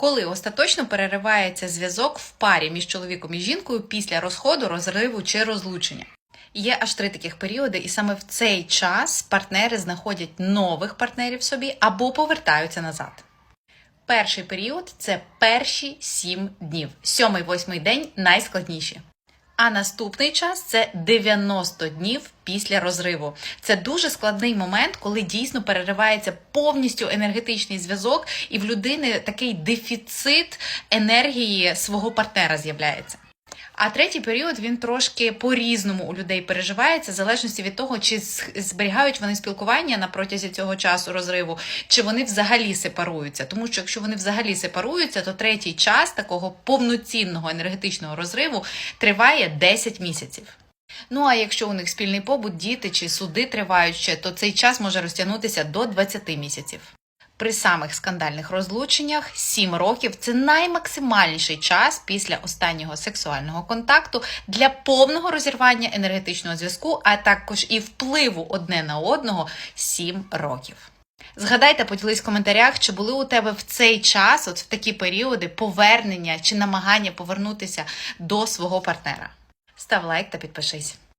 Коли остаточно переривається зв'язок в парі між чоловіком і жінкою після розходу, розриву чи розлучення. Є аж три таких періоди, і саме в цей час партнери знаходять нових партнерів собі або повертаються назад. Перший період це перші сім днів. Сьомий восьмий день найскладніші. А наступний час це 90 днів після розриву. Це дуже складний момент, коли дійсно переривається повністю енергетичний зв'язок, і в людини такий дефіцит енергії свого партнера з'являється. А третій період він трошки по-різному у людей переживається, в залежності від того, чи зберігають вони спілкування на протязі цього часу розриву, чи вони взагалі сепаруються. Тому що якщо вони взагалі сепаруються, то третій час такого повноцінного енергетичного розриву триває 10 місяців. Ну а якщо у них спільний побут, діти чи суди тривають ще, то цей час може розтягнутися до 20 місяців. При самих скандальних розлученнях 7 років це наймаксимальніший час після останнього сексуального контакту для повного розірвання енергетичного зв'язку, а також і впливу одне на одного 7 років. Згадайте, поділись в коментарях, чи були у тебе в цей час, от в такі періоди, повернення чи намагання повернутися до свого партнера. Став лайк та підпишись.